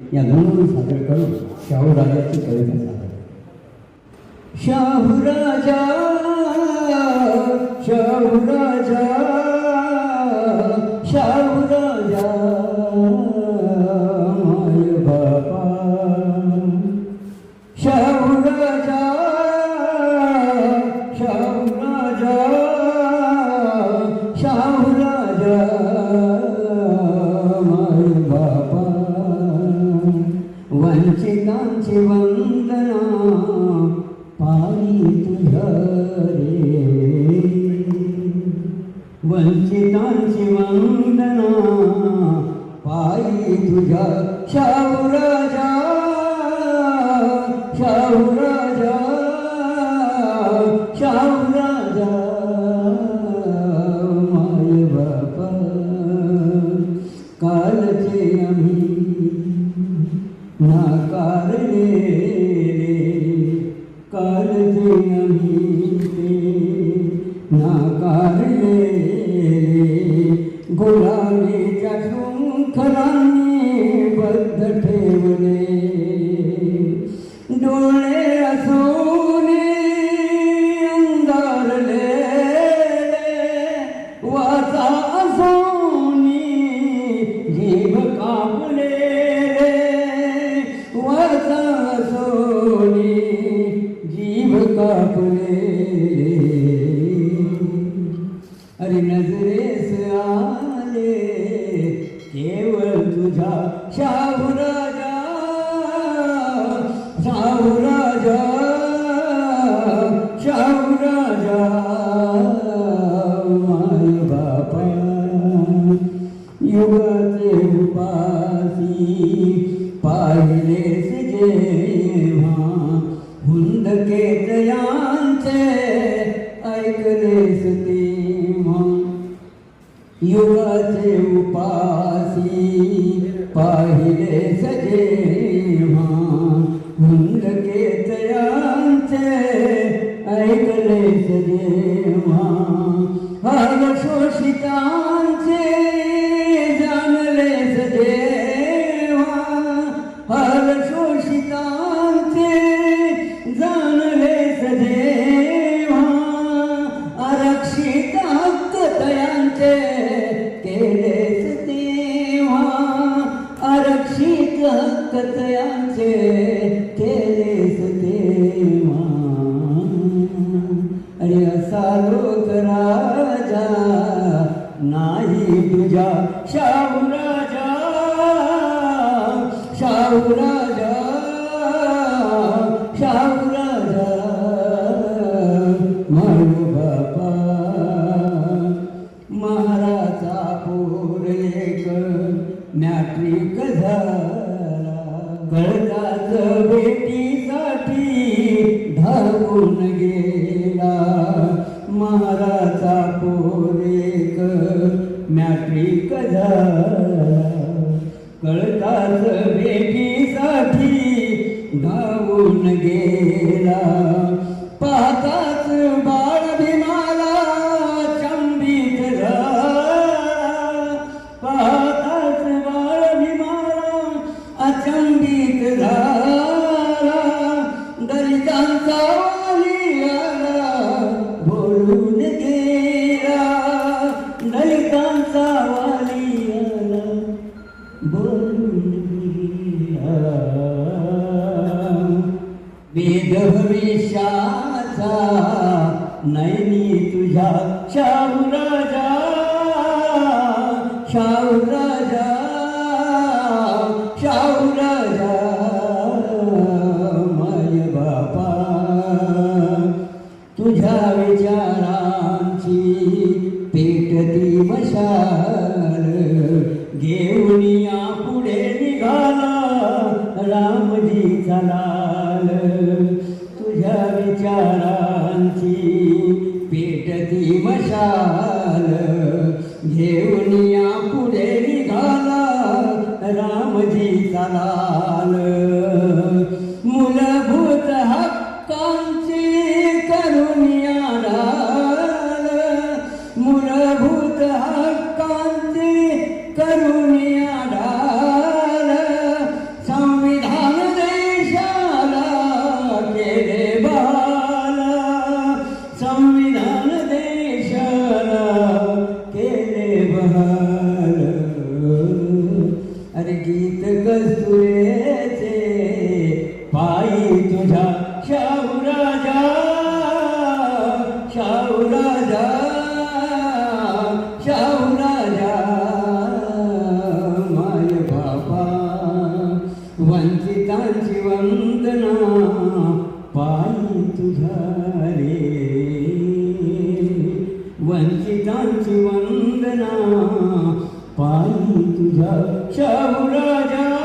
या दोन सादर करून शाहू राजाची कविता सादर शाहू राजा. वंदना पायी तुझ्या रे. वंचितांची वंदना पायी तुझ्या. शाहू राजा अरे नजरेस आले केवळ तुझा शाहू राजा शाहू राजा शाहू राजा माय बापा। युगाचे उपासी पाहिले उपासी पाहिले सजेव्हा हुंदके तयांचे ऐकले सजे हर शोषिता आरक्षित हक्क केलेस तेव्हा अरे असा लोक राजा नाही तुझ्या शाहू राजा. शाहू राजा. शाहू राजा. मारू बापा कळताच भेटीसाठी धावून गेला. महाराजा पोरेक मॅट्रिक झाला. वेद भविष्याचा नैनी तुझ्या शाहू राजा शाहू राजा. दलाल मूलभूत हक्कांची करुणिया ढाल मूलभूत हक्कांची करुणिया ढाल संविधान देशाला केले बाल. संविधान मी तुझा शाहू राजा शाहू राजा शाहू राजा माय बाबा वंचितांची वंदना पायी तुझा रे. वंचितांची वंदना पायी तुझा शाहू राजा.